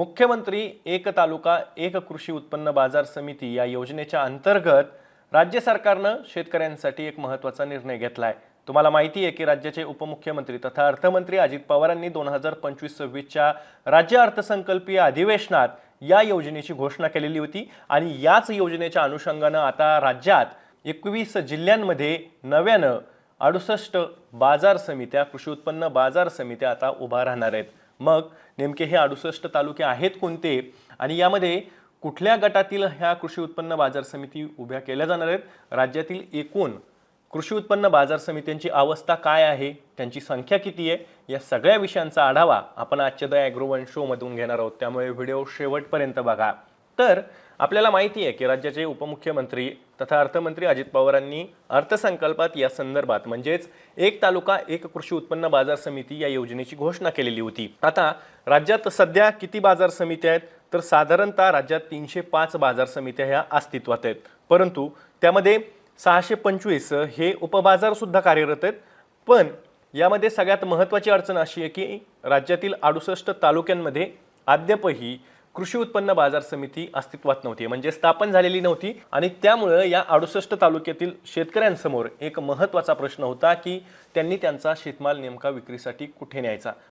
मुख्यमंत्री एक तालुका एक कृषी उत्पन्न बाजार समिती या योजनेच्या अंतर्गत राज्य सरकारनं शेतकऱ्यांसाठी एक महत्त्वाचा निर्णय घेतला आहे तुम्हाला माहिती आहे की राज्याचे उपमुख्यमंत्री तथा अर्थमंत्री अजित पवारांनी दोन हजार पंचवीस सव्वीसच्या राज्य अर्थसंकल्पीय अधिवेशनात या योजनेची घोषणा केलेली होती आणि याच योजनेच्या अनुषंगानं आता राज्यात एकवीस जिल्ह्यांमध्ये नव्यानं अडुसष्ट बाजार समित्या कृषी उत्पन्न बाजार समित्या आता उभा राहणार आहेत. मग नेमके हे अडुसष्ट तालुके आहेत कोणते? आणि यामध्ये कुठल्या गटातील ह्या कृषी उत्पन्न बाजार समिती उभ्या केल्या जाणार आहेत? राज्यातील एकूण कृषी उत्पन्न बाजार समित्यांची अवस्था काय आहे? त्यांची संख्या किती आहे? या सगळ्या विषयांचा आढावा आपण आजच्या द ॲग्रोवन शोमधून घेणार आहोत. त्यामुळे व्हिडिओ शेवटपर्यंत बघा. तर आपल्याला माहिती आहे की राज्याचे उपमुख्यमंत्री तथा अर्थमंत्री अजित पवारांनी अर्थसंकल्पात या संदर्भात म्हणजेच एक तालुका एक कृषी उत्पन्न बाजार समिती या योजनेची घोषणा केलेली होती. आता राज्यात सध्या किती बाजार समित्या आहेत? तर साधारणतः राज्यात तीनशे पाच बाजार समित्या ह्या अस्तित्वात आहेत. परंतु त्यामध्ये सहाशे पंचवीस हे उपबाजारसुद्धा कार्यरत आहेत. पण यामध्ये सगळ्यात महत्त्वाची अडचण अशी आहे की राज्यातील अडुसष्ट तालुक्यांमध्ये अद्यापही कृषी उत्पन्न बाजार समिती अस्तित्वात नव्हती म्हणजे स्थापन झालेली नव्हती. आणि त्यामुळं या अडुसष्ट तालुक्यातील शेतकऱ्यांसमोर एक महत्त्वाचा प्रश्न होता की त्यांनी त्यांचा शेतमाल नेमका विक्रीसाठी कुठे न्यायचा?